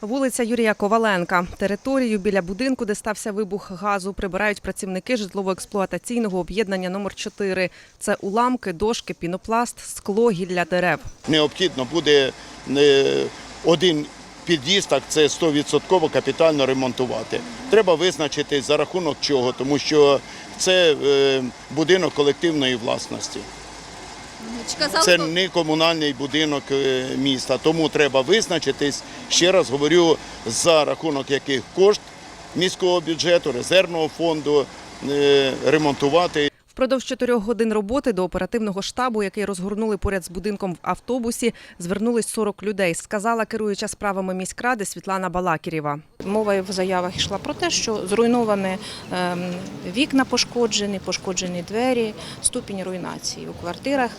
Вулиця Юрія Коваленка. Територію біля будинку, де стався вибух газу, прибирають працівники житлово-експлуатаційного об'єднання номер 4 Це уламки, дошки, пінопласт, скло, гілля дерев. необхідно буде е, один під'їзд, так це 100% капітально ремонтувати. Треба визначити за рахунок чого, тому що це е, будинок колективної власності. Це не комунальний будинок е, міста. Тому треба визначитись, ще раз говорю, за рахунок яких кошт міського бюджету, резервного фонду е, ремонтувати Впродовж чотирьох годин роботи до оперативного штабу, який розгорнули поряд з будинком в автобусі, звернулись 40 людей, сказала керуюча справами міськради Світлана Балакірєва. Мова в заявах йшла про те, що зруйновані ем, вікна пошкоджені, пошкоджені двері, ступінь руйнації у квартирах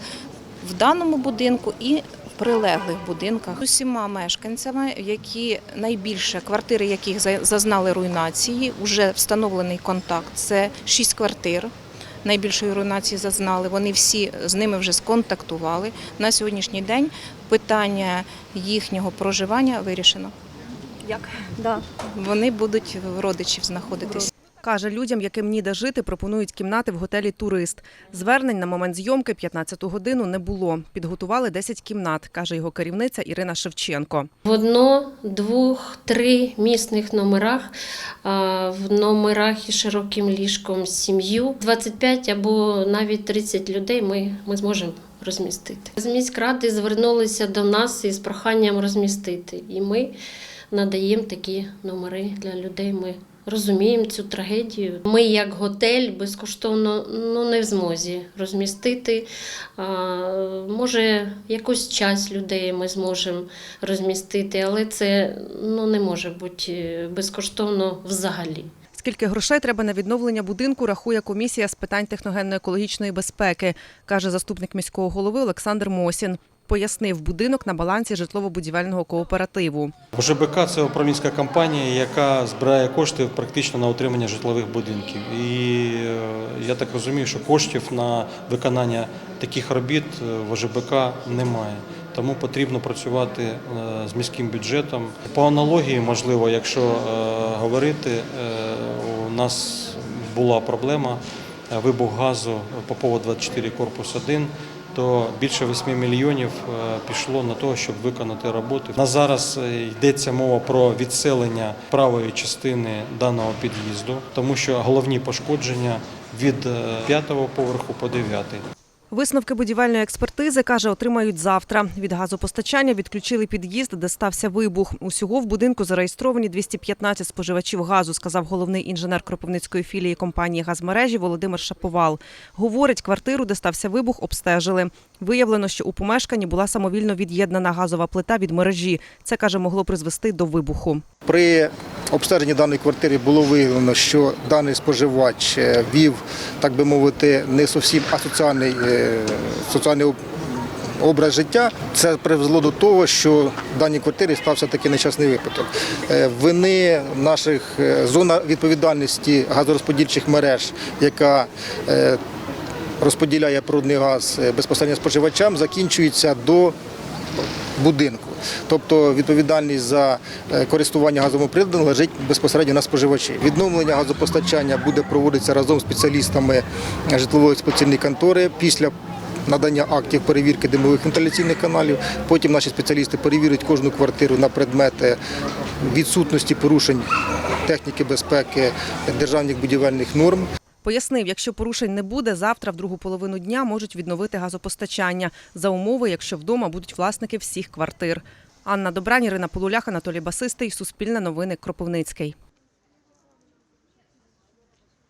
в даному будинку і прилеглих будинках усіма мешканцями, які найбільше квартири, яких за- зазнали руйнації, вже встановлений контакт. Це шість квартир. Найбільшої руйнації зазнали. Вони всі з ними вже сконтактували. На сьогоднішній день питання їхнього проживання вирішено. як? Да. Вони будуть в родичів знаходитись. Каже, людям, яким ніде жити, пропонують кімнати в готелі Турист. Звернень на момент зйомки 15-ту годину не було. Підготували 10 кімнат, каже його керівниця Ірина Шевченко. В одно, двох, три місних номерах, в номерах із широким ліжком сім'ю. 25 або навіть 30 людей ми, ми зможемо розмістити. З міськради звернулися до нас із проханням розмістити. І ми надаємо такі номери для людей. Ми розуміємо цю трагедію. Ми, як готель, безкоштовно ну, не в змозі розмістити. Може, якусь час людей ми зможемо розмістити, але це ну, не може бути е, безкоштовно взагалі. Скільки грошей треба на відновлення будинку, рахує комісія з питань техногенно-екологічної безпеки, каже заступник міського голови Олександр Мосін. Пояснив, будинок на балансі житлово-будівельного кооперативу. ОЖБК це управлінська компанія, яка збирає кошти практично на утримання житлових будинків. І е, я так розумію, що коштів на виконання таких робіт е, в ОЖБК немає. Тому потрібно працювати е, з міським бюджетом. По аналогії, можливо, якщо говорити, у нас була проблема вибух газу по поводу 24 корпус 1 то більше 8 мільйонів е, пішло на те, щоб виконати роботи. На зараз е, йдеться мова про відселення правої частини даного під'їзду, тому що головні пошкодження від е, п'ятого поверху по дев'ятий. Висновки будівельної експертизи, каже, отримають завтра. Від газопостачання відключили під'їзд, де стався вибух. Усього в будинку зареєстровані 215 споживачів газу, сказав головний інженер Кропивницької філії компанії «Газмережі» Володимир Шаповал. Говорить, квартиру, де стався вибух, обстежили. Виявлено, що у помешканні була самовільно від'єднана газова плита від мережі. Це, каже, могло призвести до вибуху. При обстеженні даної квартири було виявлено, що даний споживач е, вів, так би мовити, не зовсім асоціальний е, соціальний образ життя. Це привезло до того, що в даній квартирі стався такий нещасний випадок. Е, Вини наших е, зона відповідальності газорозподільчих мереж, яка е, розподіляє природний газ безпосередньо споживачам, закінчується до будинку. Тобто відповідальність за е, користування газовим приладом лежить безпосередньо на споживачі. Відновлення газопостачання буде проводитися разом з спеціалістами житлової експлуатаційної контори після надання актів перевірки димових вентиляційних каналів. Потім наші спеціалісти перевірять кожну квартиру на предмети відсутності порушень техніки безпеки, державних будівельних норм. Пояснив, якщо порушень не буде, завтра в другу половину дня можуть відновити газопостачання за умови, якщо вдома будуть власники всіх квартир. Анна Добрань, Ірина Полулях, Анатолій Басистий, Суспільне новини, Кропивницький.